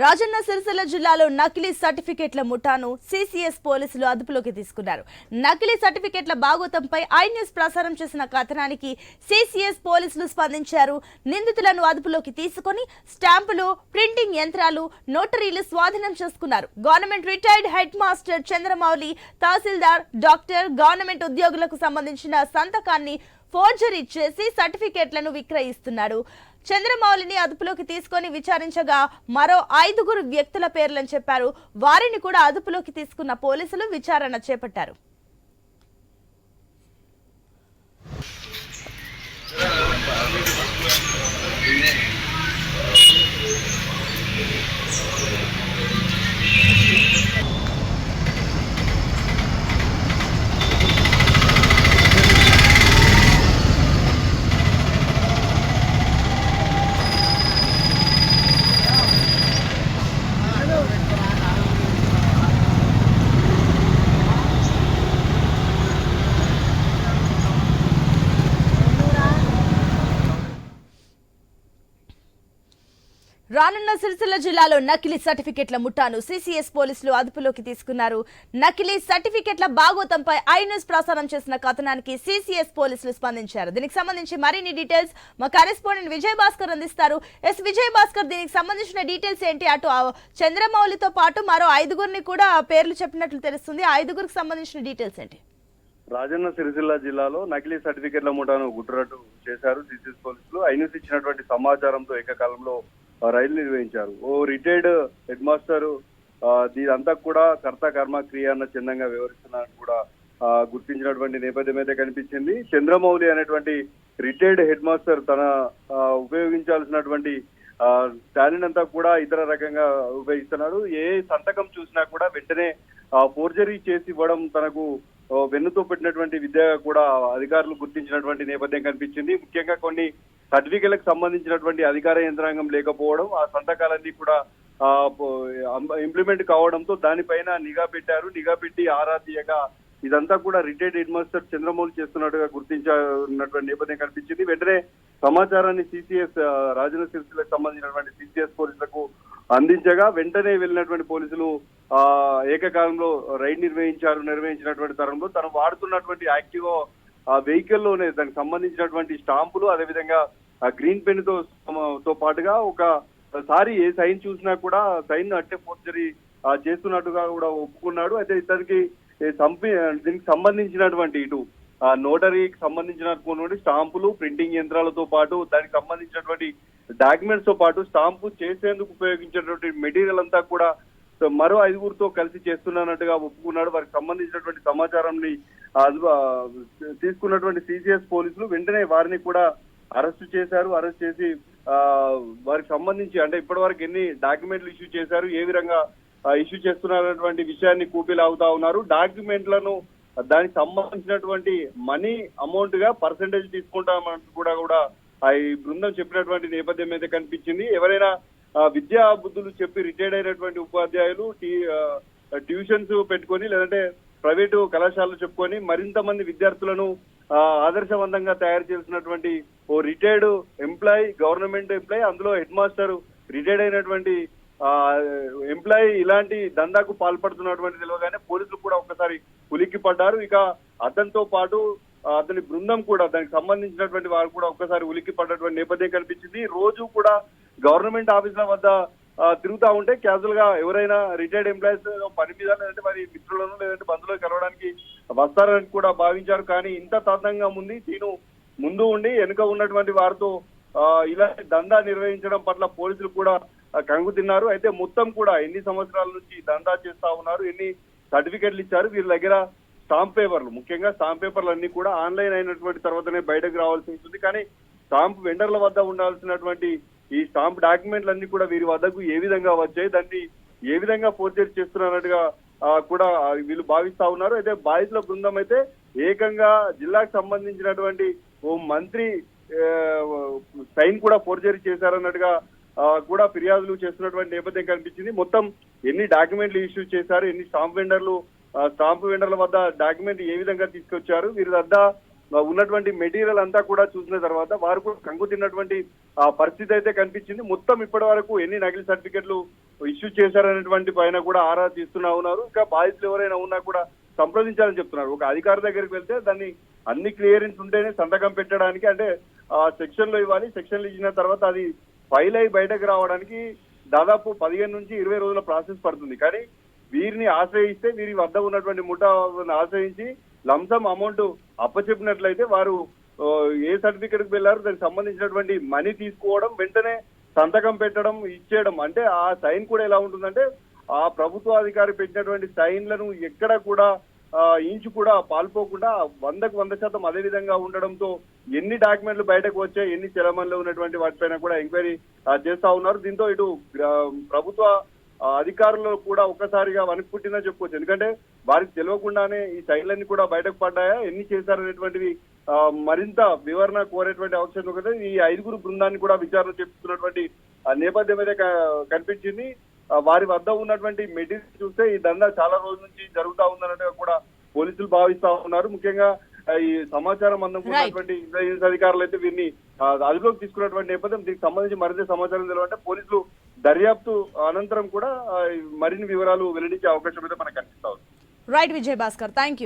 రాజన్న సిరిసిల్ల జిల్లాలో నకిలీ సర్టిఫికెట్ల ముఠాను సిసిఎస్ పోలీసులు అదుపులోకి తీసుకున్నారు. నకిలీ సర్టిఫికెట్ల బాగోతంపై ఐ న్యూస్ ప్రసారం చేసిన కథనానికి సిసిఎస్ పోలీసులు స్పందించారు. నిందితులను అదుపులోకి తీసుకొని స్టాంపులు ప్రింటింగ్ యంత్రాలు నోటరీలు స్వాధీనం చేసుకున్నారు. Government retired head master Chandramouli తహసీల్దార్ డాక్టర్ గవర్నమెంట్ ఉద్యోగులకు సంబంధించిన సంతకాన్ని ఫోర్జరీ చేసి సర్టిఫికేట్లను విక్రయిస్తున్నాడు చంద్రమౌళిని అదుపులోకి తీసుకొని విచారించగా మరో ఐదుగురు వ్యక్తుల పేర్లను చెప్పారు. వారిని కూడా అదుపులోకి తీసుకున్న పోలీసులు విచారణ చేపట్టారు. రానున్న సిరిసిల్ల జిల్లాలో నకిలీ సర్టిఫికెట్ల ముఠాను సిసిఎస్ పోలీసులు అదుపులోకి తీసుకున్నారు. నకిలీ సర్టిఫికెట్ల బాగోతంపై ఐ న్యూస్ ప్రసారం చేసిన కథనానికి సిసిఎస్ పోలీసులు స్పందించారు. దీనికి సంబంధించి మరిన్ని డీటెయిల్స్ మా కరెస్పాండెంట్ విజయ్ భాస్కర్ అందిస్తారు. ఎస్ విజయ్ భాస్కర్ దీనికి సంబంధించిన డీటెయిల్స్ ఏంటి? అటు చంద్రమౌళితో పాటు మరో ఐదుగురిని కూడా పేర్లు చెప్పినట్లు తెలుస్తుంది. ఐదుగురికి సంబంధించిన డీటెయిల్స్ ఏంటి? రాజన్న సిరిసిల్ల జిల్లాలో నకిలీ సర్టిఫికెట్ల ముఠాను గుట్టురట్టు చేశారు సిసిఎస్ పోలీసులు. ఐన్యూస్ ఇచ్చినటువంటి సమాచారంతో ఏకకాలంలో రైలు నిర్వహించారు. ఓ రిటైర్డ్ హెడ్ మాస్టర్ దీనంతా కూడా కర్త కర్మ క్రియ అన్న చిహ్నంగా వివరిస్తున్నారని కూడా గుర్తించినటువంటి నేపథ్యం అయితే కనిపించింది. చంద్రమౌళి అనేటువంటి రిటైర్డ్ హెడ్ మాస్టర్ తన ఉపయోగించాల్సినటువంటి టాలెంట్ అంతా కూడా ఇతర రకంగా ఉపయోగిస్తున్నాడు ఏ సంతకం చూసినా కూడా వెంటనే ఫోర్జరీ చేసి ఇవ్వడం తనకు వెన్నుతో పెట్టినటువంటి విద్య కూడా అధికారులు గుర్తించినటువంటి నేపథ్యం కనిపించింది. ముఖ్యంగా కొన్ని సర్టిఫికెట్లకు సంబంధించినటువంటి అధికార యంత్రాంగం లేకపోవడం ఆ సంతకాలన్నీ కూడా ఇంప్లిమెంట్ కావడంతో దానిపైన నిఘా పెట్టారు. నిఘా పెట్టి ఆరా తీయగా ఇదంతా కూడా రిటైర్డ్ హెడ్మాస్టర్ చంద్రమౌళి చేస్తున్నట్టుగా గుర్తించినటువంటి నేపథ్యం కనిపించింది. వెంటనే సమాచారాన్ని సిసిఎస్ రాజన సిరిసిలకు సంబంధించినటువంటి సిసిఎస్ పోలీసులకు అందించగా వెంటనే వెళ్ళినటువంటి పోలీసులు ఆ ఏకకాలంలో రైడ్ నిర్వహించారు నిర్వహించినటువంటి తరంలో తను వాడుతున్నటువంటి యాక్టివో ఆ వెహికల్లోనే దానికి సంబంధించినటువంటి స్టాంపులు అదేవిధంగా గ్రీన్ పెన్తో తో పాటుగా ఒక సారి ఏ సైన్ చూసినా కూడా సైన్ అట్టే ఫోర్జరీ చేస్తున్నట్టుగా కూడా ఒప్పుకున్నాడు. అయితే ఇతనికి సంపి దీనికి సంబంధించినటువంటి ఇటు ఆ నోటరీకి సంబంధించినటువంటి స్టాంపులు ప్రింటింగ్ యంత్రాలతో పాటు దానికి సంబంధించినటువంటి డాక్యుమెంట్స్తో పాటు స్టాంపు చేసేందుకు ఉపయోగించినటువంటి మెటీరియల్ అంతా కూడా మరో ఐదుగురితో కలిసి చేస్తున్నట్టుగా ఒప్పుకున్నాడు. వారికి సంబంధించినటువంటి సమాచారం తీసుకున్నటువంటి సిసిఎస్ పోలీసులు వెంటనే వారిని కూడా అరెస్ట్ చేశారు అరెస్ట్ చేసి ఆ, వారికి సంబంధించి అంటే ఇప్పటి వరకు ఎన్ని డాక్యుమెంట్లు ఇష్యూ చేశారు ఏ విధంగా ఇష్యూ చేస్తున్నారన్నటువంటి విషయాన్ని కూపీలు అవుతా ఉన్నారు. డాక్యుమెంట్లను దానికి సంబంధించినటువంటి మనీ అమౌంట్గా పర్సంటేజ్ తీసుకుంటామంటూ కూడా కూడా ఆ ఈ బృందం చెప్పినటువంటి నేపథ్యం అయితే కనిపించింది. ఎవరైనా విద్యా బుద్ధులు చెప్పి రిటైర్డ్ అయినటువంటి ఉపాధ్యాయులు ట్యూషన్స్ పెట్టుకొని లేదంటే ప్రైవేటు కళాశాలలు చెప్పుకొని మరింత మంది విద్యార్థులను ఆ, ఆదర్శవంతంగా తయారు చేసినటువంటి ఓ రిటైర్డ్ ఎంప్లాయీ గవర్నమెంట్ ఎంప్లాయీ అందులో హెడ్ మాస్టర్ రిటైర్డ్ అయినటువంటి ఎంప్లాయీ ఇలాంటి దందాకు పాల్పడుతున్నటువంటి తెలియగానే పోలీసులు కూడా ఒక్కసారి ఉలిక్కి పడ్డారు. ఇక అతనితో పాటు అతని బృందం కూడా దానికి సంబంధించినటువంటి వారు కూడా ఒక్కసారి ఉలిక్కి పడ్డటువంటి నేపథ్యం కనిపించింది. రోజు కూడా గవర్నమెంట్ ఆఫీసుల వద్ద తిరుగుతా ఉంటే క్యాజువల్గా ఎవరైనా రిటైర్డ్ ఎంప్లాయీస్ పని మీద లేదంటే మరి మిత్రులను లేదంటే బంధువులు కలవడానికి వస్తారని కూడా భావించారు. కానీ ఇంత తాతంగా ఉంది తీను ముందు ఉండి వెనుక ఉన్నటువంటి వారితో ఇలాంటి దందా నిర్వహించడం పట్ల పోలీసులు కూడా కంగు తిన్నారు. అయితే మొత్తం కూడా ఎన్ని సంవత్సరాల నుంచి దందా చేస్తా ఉన్నారు ఎన్ని సర్టిఫికెట్లు ఇచ్చారు వీళ్ళ దగ్గర స్టాంప్ పేపర్లు ముఖ్యంగా స్టాంప్ పేపర్లు అన్ని కూడా ఆన్లైన్ అయినటువంటి తర్వాతనే బయటకు రావాల్సి ఉంటుంది. కానీ స్టాంప్ వెండర్ల వద్ద ఉండాల్సినటువంటి ఈ స్టాంప్ డాక్యుమెంట్లు అన్ని కూడా వీరి వద్దకు ఏ విధంగా వచ్చాయి దాన్ని ఏ విధంగా ఫోర్జరీ చేస్తున్నట్టుగా కూడా వీళ్ళు భావిస్తా ఉన్నారు. అయితే బాధితుల బృందం అయితే ఏకంగా జిల్లాకు సంబంధించినటువంటి ఓ మంత్రి సైన్ కూడా ఫోర్జరీ చేశారన్నట్టుగా కూడా ఫిర్యాదులు చేస్తున్నటువంటి నేపథ్యం కనిపించింది. మొత్తం ఎన్ని డాక్యుమెంట్లు ఇష్యూ చేశారు ఎన్ని స్టాంప్ వెండర్లు స్టాంప్ వెండర్ల వద్ద డాక్యుమెంట్ ఏ విధంగా తీసుకొచ్చారు వీరి వద్ద ఉన్నటువంటి మెటీరియల్ అంతా కూడా చూసిన తర్వాత వారు కూడా కంగు తిన్నటువంటి పరిస్థితి అయితే కనిపించింది. మొత్తం ఇప్పటి వరకు ఎన్ని నకిలీ సర్టిఫికెట్లు ఇష్యూ చేశారనేటువంటి పైన కూడా ఆరా తీస్తున్నా ఉన్నారు. ఇంకా బాధితులు ఎవరైనా ఉన్నా కూడా సంప్రదించాలని చెప్తున్నారు. ఒక అధికారి దగ్గరికి వెళ్తే దాన్ని అన్ని క్లియరెన్స్ ఉంటేనే సంతకం పెట్టడానికి అంటే ఆ సెక్షన్లో ఇవ్వాలి సెక్షన్లు ఇచ్చిన తర్వాత అది ఫైల్ అయి బయటకు రావడానికి దాదాపు పదిహేను నుంచి ఇరవై రోజుల ప్రాసెస్ పడుతుంది. కానీ వీరిని ఆశ్రయిస్తే వీరి వద్ద ఉన్నటువంటి ముఠాను ఆశ్రయించి లంసం అమౌంట్ అప్పచెప్పినట్లయితే వారు ఏ సర్టిఫికెట్కి వెళ్ళారు దానికి సంబంధించినటువంటి మనీ తీసుకోవడం వెంటనే సంతకం పెట్టడం ఇచ్చేయడం. అంటే ఆ సైన్ కూడా ఎలా ఉంటుందంటే ఆ ప్రభుత్వ అధికారి పెట్టినటువంటి సైన్లను ఎక్కడ కూడా ఇంచు కూడా పాల్పోకుండా వందకు వంద శాతం అదే విధంగా ఉండడంతో ఎన్ని డాక్యుమెంట్లు బయటకు వచ్చాయి ఎన్ని చలమణిలో ఉన్నటువంటి వాటిపైన కూడా ఎంక్వైరీ చేస్తా ఉన్నారు. దీంతో ఇటు ప్రభుత్వ అధికారులు కూడా ఒక్కసారిగా వణుకు పుట్టిందని చెప్పుకోవచ్చు. ఎందుకంటే వారికి తెలియకుండానే ఈ శైలన్నీ కూడా బయటకు పడ్డాయా? ఎన్ని చేశారనేటువంటివి మరింత వివరణ కోరేటువంటి అవసరం ఈ ఐదుగురు బృందాన్ని కూడా విచారణ చేస్తున్నటువంటి ఆ, నేపథ్యం అయితే కనిపించింది. వారి వద్ద ఉన్నటువంటి మెటీరియల్ చూస్తే ఈ దందా చాలా రోజుల నుంచి జరుగుతా ఉందన్నట్టుగా కూడా పోలీసులు భావిస్తా ఉన్నారు. ముఖ్యంగా ఈ సమాచారం అందుకున్నటువంటి ఇంటెలిజెన్స్ అధికారులు అయితే వీరిని అదుపులోకి తీసుకున్నటువంటి నేపథ్యం దీనికి సంబంధించి మరింత సమాచారం తెలియాలంటే పోలీసులు దర్యాప్తు అనంతరం కూడా మరిన్ని వివరాలు వెల్లడించే అవకాశం అయితే మనకు కనిపిస్తా ఉంది. Right Vijay Bhaskar thank